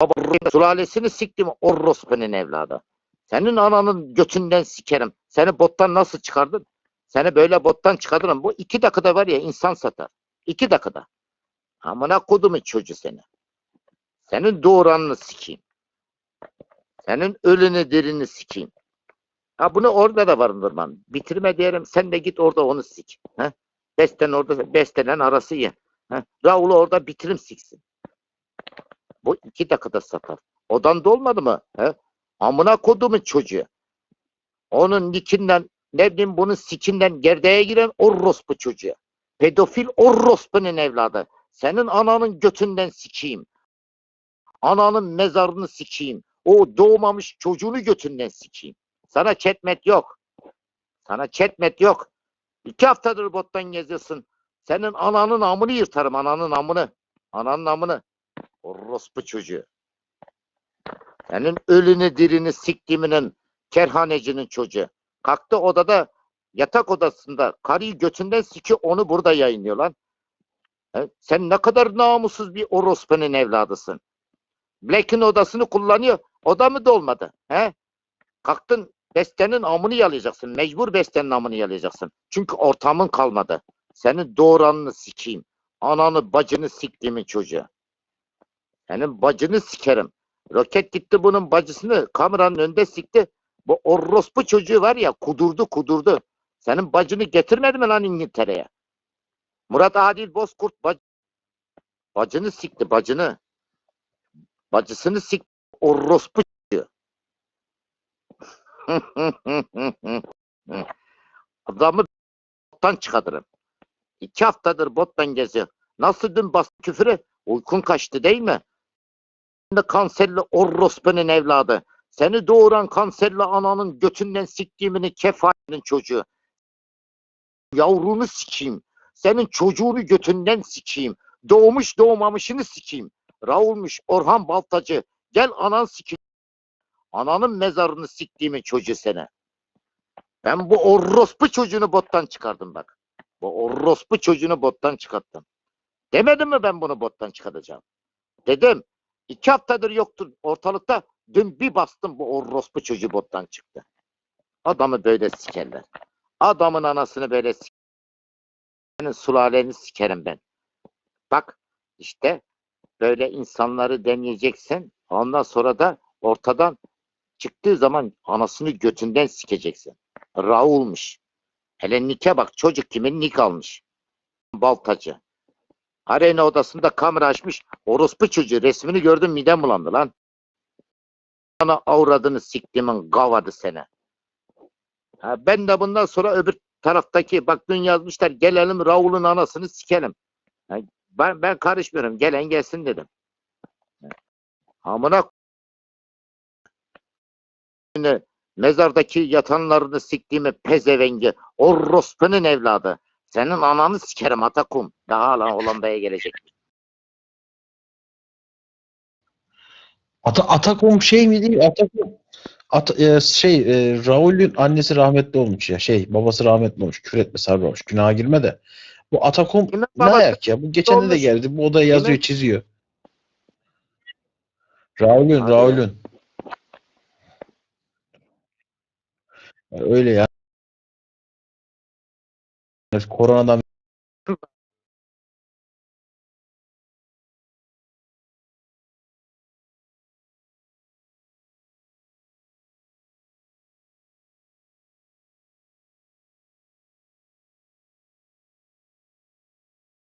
Baba sülalesini siktim orospu'nun evladı. Senin ananın götünden sikerim. Seni bottan nasıl çıkardın? Seni böyle bottan çıkarırım. Bu iki dakikada var ya insan satar. İki dakikada. Amına kodumun çocuğu seni. Senin doğuranını sikeyim. Senin ölünü dirini sikeyim. Ha bunu orada da barındırmam. Bitirme diyelim. Sen de git orada onu sik. He? Besten orada bestenen arası ye. Raul'u orada bitirim siksin. Bu iki dakikada satar. Odan da olmadı mı? He? Amına kodumun çocuğu. Onun nikinden ne bileyim bunun sikinden gerdeğe giren orospu çocuğu. Pedofil orospunun evladı. Senin ananın götünden sikeyim. Ananın mezarını sikeyim. O doğmamış çocuğunu götünden sikeyim. Sana çetmet yok. Sana çetmet yok. İki haftadır bottan geziyorsun. Senin ananın amını yırtarım. Ananın amını. Ananın amını. Orospu çocuğu. Senin ölünü dirini siktiminin kerhanecinin çocuğu. Kalktı odada yatak odasında karıyı götünden siki onu burada yayınlıyor lan. Sen ne kadar namussuz bir orospunun evladısın. Black'in odasını kullanıyor. Oda mı dolmadı? He? Kalktın bestenin amını yalayacaksın. Mecbur bestenin amını yalayacaksın. Çünkü ortamın kalmadı. Senin doğuranını sikeyim. Ananı bacını siktiğimin çocuğu. Senin bacını sikerim. Roket gitti bunun bacısını kameranın önünde sikti. Bu orospu çocuğu var ya kudurdu kudurdu. Senin bacını getirmedi mi lan İngiltere'ye? Murat Adil Bozkurt bac bacını sikti bacını. Bacısını sikti. Orospu. Adamı bottan çıkartırım. İki haftadır bottan geziyor. Nasıl dün bastı küfürü? Uykun kaçtı değil mi? kanserli orospunun evladı. Seni doğuran kanserli ananın götünden siktiğimini kefalinin çocuğu. Yavrunu sikeyim. Senin çocuğunu götünden sikeyim. Doğmuş doğmamışını sikeyim. Raulmuş Orhan Baltacı. Gel anan sikeyim. Ananın mezarını siktiğimin çocuğu seni. Ben bu orospu çocuğunu bottan çıkardım bak. Bu orospu çocuğunu bottan çıkarttım. Demedim mi ben bunu bottan çıkaracağım? Dedim. İki haftadır yoktur ortalıkta. Dün bir bastım bu orospu çocuğu bottan çıktı. Adamı böyle sikerler. Adamın anasını böyle sikerler. Senin sulaleni sikerim ben. Bak işte böyle insanları deneyeceksin. Ondan sonra da ortadan çıktığı zaman anasını götünden sikeceksin. Raul'muş. Hele Nike bak çocuk kimin Nik almış. Baltacı. Arena odasında kamera açmış. Orospu çocuğu resmini gördüm midem bulandı lan. Sana avradını siktimin gavadı sene. Ha, ben de bundan sonra öbür taraftaki bak dün yazmışlar gelelim Raul'un anasını sikelim. Ha, ben, ben karışmıyorum. Gelen gelsin dedim. Amına Yine mezardaki yatanlarını siktiğimi pezevengi orospunun evladı. Senin ananı sikerim Atakum. Daha lan Hollanda'ya gelecek. Ata Atakom şey mi değil? Atakom Ata, e, şey e, Raul'ün annesi rahmetli olmuş ya. Şey babası rahmetli olmuş. Küfür etme sarı olmuş. Günaha girme de. Bu Atakom Kimin ne ayak ya? Bu geçen de geldi. Bu odaya yazıyor, Kimin? çiziyor. Raul'ün. Raul'ün. Öyle ya. Koronadan